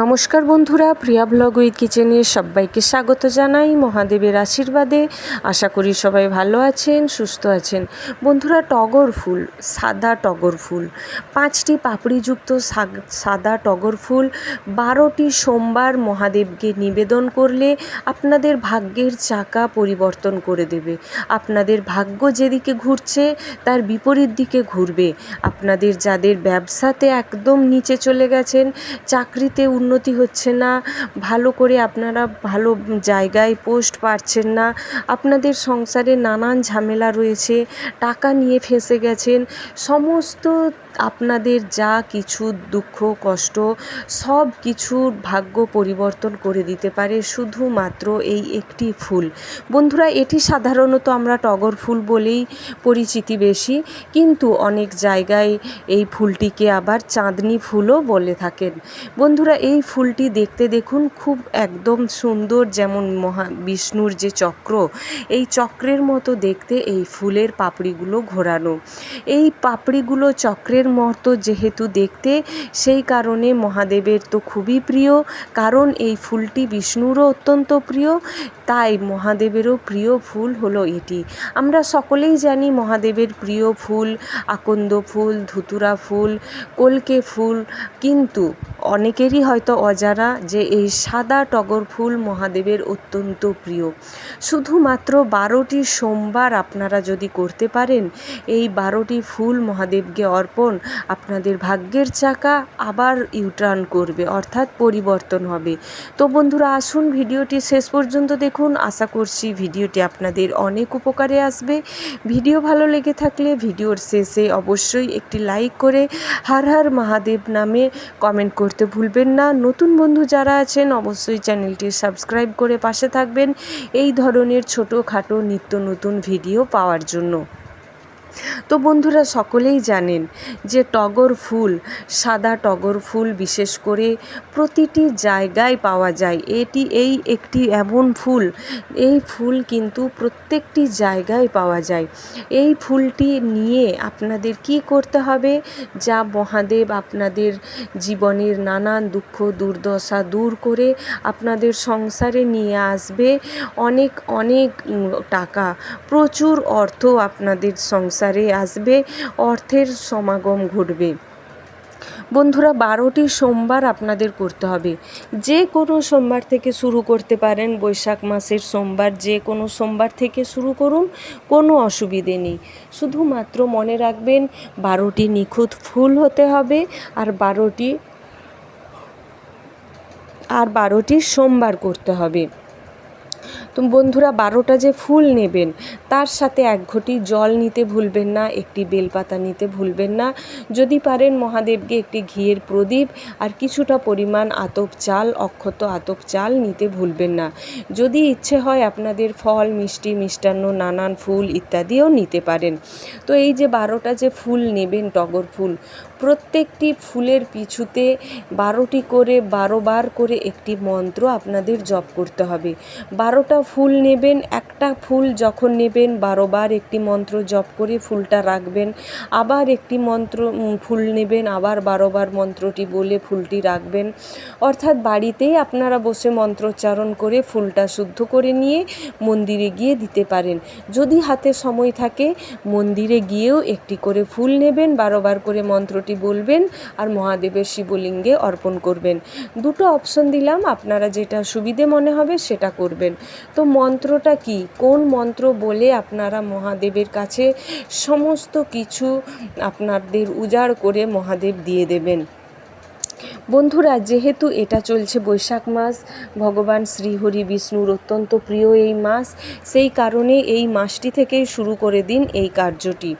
নমস্কার বন্ধুরা, প্রিয়া blog with কিচেনে সবাইকে স্বাগত জানাই, মহাদেবের আশীর্বাদে। আশা করি সবাই ভালো আছেন, সুস্থ আছেন। বন্ধুরা, টগর ফুল, সাদা টগর ফুল। পাঁচটি পাপড়িযুক্ত সাদা টগর ফুল। বারোটি সোমবার মহাদেবকে নিবেদন করলে আপনাদের ভাগ্যের চাকা পরিবর্তন করে দেবে। আপনাদের ভাগ্য যেদিকে ঘুরছে, তার বিপরীত দিকে ঘুরবে। আপনাদের যাদের ব্যবসাতে একদম নিচে চলে গেছেন, চাকরিতে উন্নতি হচ্ছে না, ভালো করে আপনারা ভালো জায়গায় পোস্ট পাচ্ছেন না, আপনাদের সংসারে নানান ঝামেলা রয়েছে, টাকা নিয়ে ফেঁসে গেছেন, সমস্ত আপনাদের যা কিছু দুঃখ, কষ্ট, সব কিছুর ভাগ্য পরিবর্তন করে দিতে পারে শুধুমাত্র এই একটি ফুল। বন্ধুরা, এটি সাধারণত আমরা টগর ফুল বলেই পরিচিতি বেশি, কিন্তু অনেক জায়গায় এই ফুলটিকে আবার চাঁদনি ফুলও বলে থাকেন। বন্ধুরা, এই ফুলটি দেখতে দেখুন খুব একদম সুন্দর যেমন মহা বিষ্ণুর যে চক্র, এই চক্রের মতো দেখতে এই ফুলের পাপড়িগুলো ঘোরানো। এই পাপড়িগুলো চক্রের মতো যেহেতু দেখতে, সেই কারণে মহাদেবের তো খুবই প্রিয়। কারণ এই ফুলটি বিষ্ণুরও অত্যন্ত প্রিয়, তাই মহাদেবেরও প্রিয় ফুল হলো এটি। আমরা সকলেই জানি মহাদেবের প্রিয় ফুল, আকন্দ ফুল, ধুতুরা ফুল, কলকে ফুল, কিন্তু অনেকেরই হয়তো অজানা যে এই সাদা টগর ফুল মহাদেবের অত্যন্ত প্রিয়। শুধুমাত্র বারোটি সোমবার আপনারা যদি করতে পারেন, এই বারোটি ফুল মহাদেবকে অর্পণ আপনাদের ভাগ্যের চাকা আবার ইউটার্ন করবে, অর্থাৎ পরিবর্তন হবে। তো বন্ধুরা, আসুন ভিডিওটি শেষ পর্যন্ত দেখুন। আশা করছি ভিডিওটি আপনাদের অনেক উপকারে আসবে। ভিডিও ভালো লেগে থাকলে ভিডিওর শেষে অবশ্যই একটি লাইক করে হার হার মহাদেব নামে কমেন্ট করতে ভুলবেন না। নতুন বন্ধু যারা আছেন, অবশ্যই চ্যানেলটি সাবস্ক্রাইব করে পাশে থাকবেন। এই ধরনের ছোটোখাটো নিত্য নতুন ভিডিও পাওয়ার জন্য। তো বন্ধুরা সকলেই জানেন যে টগর ফুল, সাদা টগর ফুল বিশেষ করে প্রতিটি জায়গায় পাওয়া যায়। এটি এই একটি এমন ফুল, এই ফুল কিন্তু প্রত্যেকটি জায়গায় পাওয়া যায়। এই ফুলটি নিয়ে আপনাদের কি করতে হবে? যা মহাদেব আপনাদের জীবনের নানান দুঃখ, দুর্দশা দূর করে আপনাদের সংসারে নিয়ে আসবে। অনেক অনেক টাকা, প্রচুর অর্থ আপনাদের সংসারে আসবে, অর্থের সমাগম ঘটবে। বন্ধুরা, বারোটি সোমবার আপনাদের করতে হবে। যে কোনো সোমবার থেকে শুরু করতে পারেন, বৈশাখ মাসের সোমবার। যে কোনো সোমবার থেকে শুরু করুন, কোনো অসুবিধে নেই। শুধুমাত্র মনে রাখবেন, বারোটি নিখুঁত ফুল হতে হবে আর বারোটি আর বারোটি সোমবার করতে হবে। তো বন্ধুরা, বারোটা যে ফুল নেবেন তার সাথে এক ঘটি জল নিতে ভুলবেন না, একটি বেলপাতা নিতে ভুলবেন না। যদি পারেন মহাদেবকে একটি ঘিয়ের প্রদীপ আর কিছুটা পরিমাণ আতপ চাল, অক্ষত আতপ চাল নিতে ভুলবেন না। যদি ইচ্ছে হয় আপনাদের ফল, মিষ্টি, মিষ্টান্ন, নানান ফুল ইত্যাদিও নিতে পারেন। তো এই যে বারোটা যে ফুল নেবেন, টগর ফুল, প্রত্যেকটি ফুলের পিছুতে বারোটি করে, বারো বার করে একটি মন্ত্র আপনাদের জপ করতে হবে। বারোটা ফুল নেবেন, একটা ফুল যখন নেবেন বারোবার একটি মন্ত্র জপ করে ফুলটা রাখবেন, আবার একটি মন্ত্র ফুল নেবেন, আবার বারোবার মন্ত্রটি বলে ফুলটি রাখবেন। অর্থাৎ বাড়িতেই আপনারা বসে মন্ত্রোচ্চারণ করে ফুলটা শুদ্ধ করে নিয়ে মন্দিরে গিয়ে দিতে পারেন। যদি হাতে সময় থাকে, মন্দিরে গিয়েও একটি করে ফুল নেবেন, বারোবার করে মন্ত্রটি বলবেন আর মহাদেবের শিবলিঙ্গে অর্পণ করবেন। দুটো অপশন দিলাম, আপনারা যেটা সুবিধে মনে হবে সেটা করবেন। তো মন্ত্রটা কি? কোন মন্ত্র বলে আপনারা মহাদেবের কাছে সমস্ত কিছু আপনাদের উজাড় করে মহাদেব দিয়ে দেবেন। বন্ধুরা, যেহেতু এটা চলছে বৈশাখ মাস, ভগবান শ্রীহরি বিষ্ণুর অত্যন্ত প্রিয় এই মাস, সেই কারণে এই মাসটি থেকেই শুরু করে দিন এই কার্যটি।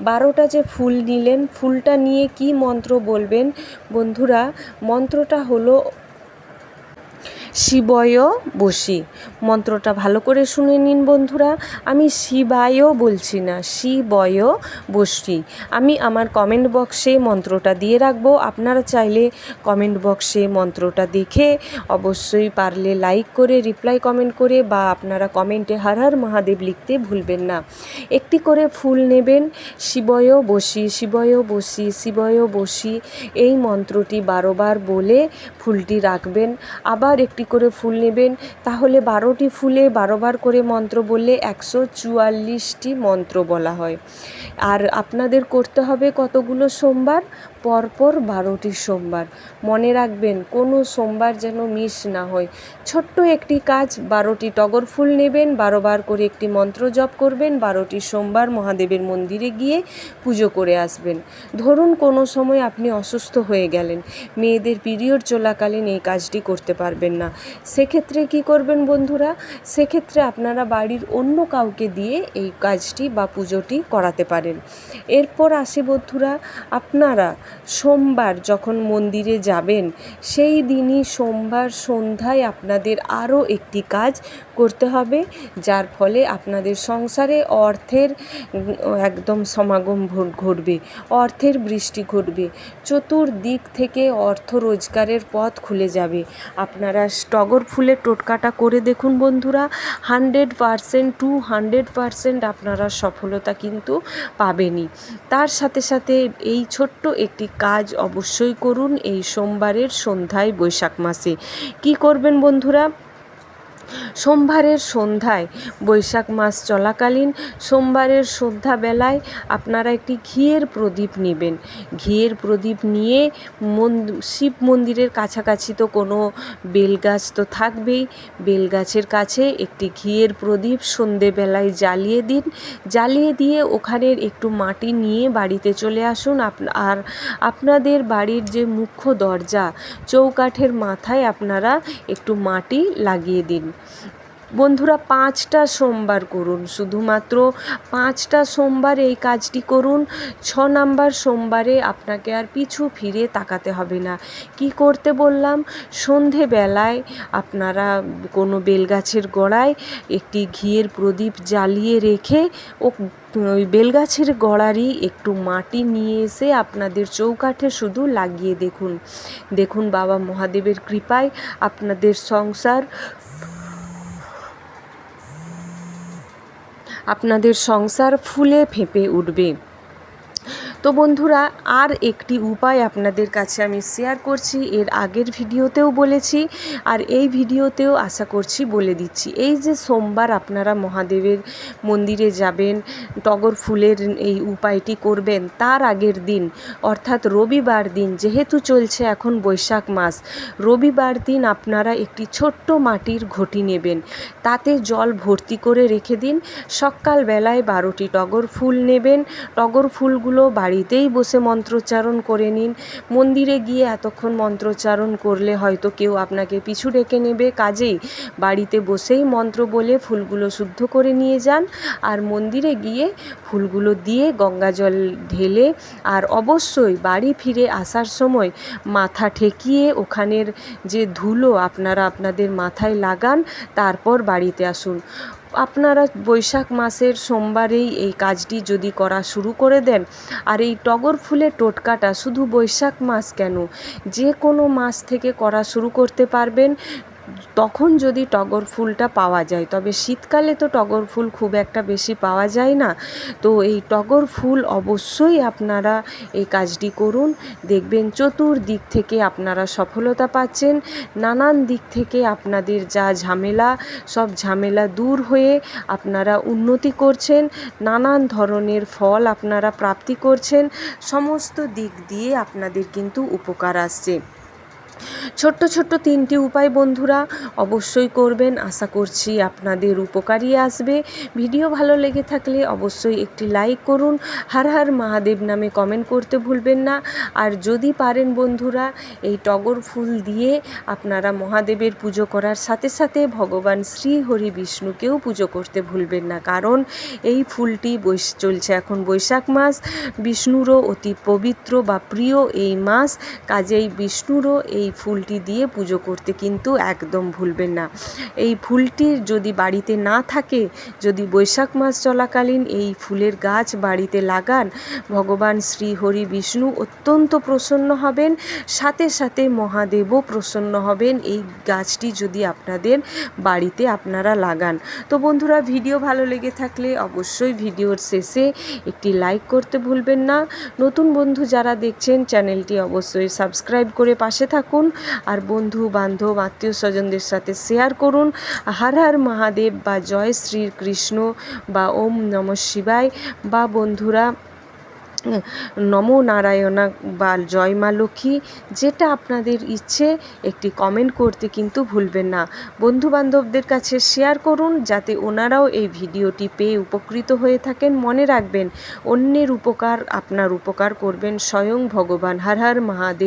বারোটা যে ফুল নিলেন, ফুলটা নিয়ে কি মন্ত্র বলবেন? বন্ধুরা, মন্ত্রটা হলো শিবয় বসি। মন্ত্রটা ভালো করে শুনে নিন বন্ধুরা। আমি শিবায়ও বলছি না শিবয় বসি আমি আমার কমেন্ট বক্সে মন্ত্রটা দিয়ে রাখব। আপনারা চাইলে কমেন্ট বক্সে মন্ত্রটা দেখে অবশ্যই পারলে লাইক করে রিপ্লাই কমেন্ট করে বা আপনারা কমেন্টে হর হর মহাদেব লিখতে ভুলবেন না। একটি করে ফুল নেবেন শিবয় বসি শিবয় বসি শিবয় বসি। এই মন্ত্রটি বারোবার বলে ফুলটি রাখবেন। আবার একটি করে ফুল নেবেন। তাহলে বারোটি ফুলে বারোবার করে মন্ত্র বললে একশো চুয়াল্লিশটি মন্ত্র বলা হয়। আর আপনাদের করতে হবে কতগুলো সোমবার? পরপর বারোটি সোমবার। মনে রাখবেন, কোনো সোমবার যেন মিস না হয়। ছোট্ট একটি কাজ, বারোটি টগর ফুল নেবেন বারোবার করে একটি মন্ত্র জপ করবেন, বারোটি সোমবার মহাদেবের মন্দিরে গিয়ে পুজো করে আসবেন। ধরুন, কোনো সময় আপনি অসুস্থ হয়ে গেলেন। মেয়েদের পিরিয়ড চলাকালীন এই কাজটি করতে পারবেন না। সেক্ষেত্রে কি করবেন বন্ধুরা? সেক্ষেত্রে আপনারা বাড়ির অন্য কাউকে দিয়ে এই কাজটি বা পুজোটি করাতে পারেন। এরপর আসে বন্ধুরা, আপনারা সোমবার যখন মন্দিরে যাবেন সেই দিনই সোমবার সন্ধ্যায় আপনাদের আরও একটি কাজ করতে হবে, যার ফলে আপনাদের সংসারে অর্থের একদম সমাগম ঘটবে, অর্থের বৃষ্টি ঘটবে। চতুর্দিক থেকে অর্থ রোজগারের পথ খুলে যাবে। আপনারা টগর ফুলের টোটকাটা করে দেখুন বন্ধুরা, hundred percent, two hundred percent আপনারা সফলতা কিন্তু পাবেনই। তার সাথে সাথে এই ছোট্ট একটি কাজ অবশ্যই করুন এই সোমবারের সন্ধ্যায় বৈশাখ মাসে। কি করবেন বন্ধুরা? সোমবারের সন্ধ্যায়, বৈশাখ মাস চলাকালীন সোমবারের সন্ধ্যাবেলায় আপনারা একটি ঘিয়ের প্রদীপ নেবেন। ঘিয়ের প্রদীপ নিয়ে শিব মন্দিরের কাছাকাছি তো কোনো বেলগাছ তো থাকবেই। বেলগাছের কাছে একটি ঘিয়ের প্রদীপ সন্ধেবেলায় জ্বালিয়ে দিন। জ্বালিয়ে দিয়ে ওখানের একটু মাটি নিয়ে বাড়িতে চলে আসুন। আর আপনাদের বাড়ির যে মুখ্য দরজা, চৌকাঠের মাথায় আপনারা একটু মাটি লাগিয়ে দিন। বন্ধুরা, পাঁচটা সোমবার করুন। শুধুমাত্র পাঁচটা সোমবার এই কাজটি করুন। ছ নাম্বার সোমবারে আপনাকে আর পিছু ফিরে তাকাতে হবে না। কি করতে বললাম? সন্ধেবেলায় আপনারা কোনো বেলগাছের গোড়ায় একটি ঘিয়ের প্রদীপ জ্বালিয়ে রেখে ও ওই বেলগাছের গোড়ারই একটু মাটি নিয়ে এসে আপনাদের চৌকাঠে শুধু লাগিয়ে দেখুন। দেখুন বাবা মহাদেবের কৃপায় আপনাদের সংসার আপনাদের সংসার ফুলে ফেঁপে উঠবে। তো বন্ধুরা, আর একটি উপায় আপনাদের কাছে আমি শেয়ার করছি, এর আগের ভিডিওতেও বলেছি, আর এই ভিডিওতেও আশা করছি বলে দিচ্ছি। এই যে সোমবার আপনারা মহাদেবের মন্দিরে যাবেন, টগর ফুলের এই উপায়টি করবেন, তার আগের দিন, অর্থাৎ রবিবার দিন, যেহেতু চলছে এখন বৈশাখ মাস, রবিবার দিন আপনারা একটি ছোট্ট মাটির ঘটি নেবেন। তাতে জল ভর্তি করে রেখে দিন, সকালবেলায় বারোটি টগর ফুল নেবেন, টগর ফুলগুলো বাড়ি বাড়িতেই বসে মন্ত্রোচ্চারণ করে নিন। মন্দিরে গিয়ে এতক্ষণ মন্ত্রোচ্চারণ করলে হয়তো কেউ আপনাকে পিছু ডেকে নেবে। কাজেই বাড়িতে বসেই মন্ত্র বলে ফুলগুলো শুদ্ধ করে নিয়ে যান আর মন্দিরে গিয়ে ফুলগুলো দিয়ে গঙ্গা জল ঢেলে আর অবশ্যই বাড়ি ফিরে আসার সময় মাথা ঠেকিয়ে ওখানের যে ধুলো আপনারা আপনাদের মাথায় লাগান, তারপর বাড়িতে আসুন। আপনারা বৈশাখ মাসের সোমবারেই এই কাজটি যদি করা শুরু করে দেন, আর এই টগর ফুলের টোটকাটা শুধু বৈশাখ মাস কেন? যে কোনো মাস থেকে করা শুরু করতে পারবেন। তখন যদি টগর ফুলটা পাওয়া যায়, তবে শীতকালে তো টগর ফুল খুব একটা বেশি পাওয়া যায় না। তো এই টগর ফুল অবশ্যই আপনারা এই কাজটি করুন। দেখবেন চতুর্দিক থেকে আপনারা সফলতা পাচ্ছেন। নানান দিক থেকে আপনাদের যা ঝামেলা, সব ঝামেলা দূর হয়ে আপনারা উন্নতি করছেন। নানান ধরনের ফল আপনারা প্রাপ্তি করছেন। সমস্ত দিক দিয়ে আপনাদের কিন্তু উপকার আসছে। ছোট্ট ছোট্ট তিনটি উপায় বন্ধুরা অবশ্যই করবেন। আশা করছি আপনাদের উপকারী আসবে। ভিডিও ভালো লেগে থাকলে অবশ্যই একটি লাইক করুন। হার হার মহাদেব নামে কমেন্ট করতে ভুলবেন না। আর যদি পারেন বন্ধুরা, এই টগর ফুল দিয়ে আপনারা মহাদেবের পুজো করার সাথে সাথে ভগবান শ্রী হরি বিষ্ণুকেও পুজো করতে ভুলবেন না। কারণ এই ফুলটি বৈশ চলছে এখন বৈশাখ মাস। বিষ্ণুরও অতি পবিত্র বা প্রিয় এই মাস। কাজেই বিষ্ণুরও এই এই ফুলটি দিয়ে পুজো করতে কিন্তু একদম ভুলবেন না। এই ফুলটি যদি বাড়িতে না থাকে, যদি বৈশাখ মাস চলাকালীন এই ফুলের গাছ বাড়িতে লাগান, ভগবান শ্রী হরি বিষ্ণু অত্যন্ত প্রসন্ন হবেন, সাথে সাথে মহাদেবও প্রসন্ন হবেন এই গাছটি যদি আপনাদের বাড়িতে আপনারা লাগান। তো বন্ধুরা, ভিডিও ভালো লেগে থাকলে অবশ্যই ভিডিওর শেষে একটি লাইক করতে ভুলবেন না। নতুন বন্ধু যারা দেখছেন, চ্যানেলটি অবশ্যই সাবস্ক্রাইব করে পাশে থাকুন। আর বন্ধু, বান্ধব, আত্মীয় স্বজনদের সাথে শেয়ার করুন। হর হর মহাদেব বা জয় শ্রীকৃষ্ণ বা ওম নম শিবায় বা বন্ধুরা, নমো নারায়ণা বা জয় মা লক্ষ্মী, যেটা আপনাদের ইচ্ছে, একটি কমেন্ট করতে কিন্তু ভুলবেন না। বন্ধু বান্ধবদের কাছে শেয়ার করুন, যাতে ওনারাও এই ভিডিওটি পেয়ে উপকৃত হয়ে থাকেন। মনে রাখবেন, অন্যের উপকার আপনার উপকার করবেন। স্বয়ং ভগবান হর হর মহাদেব।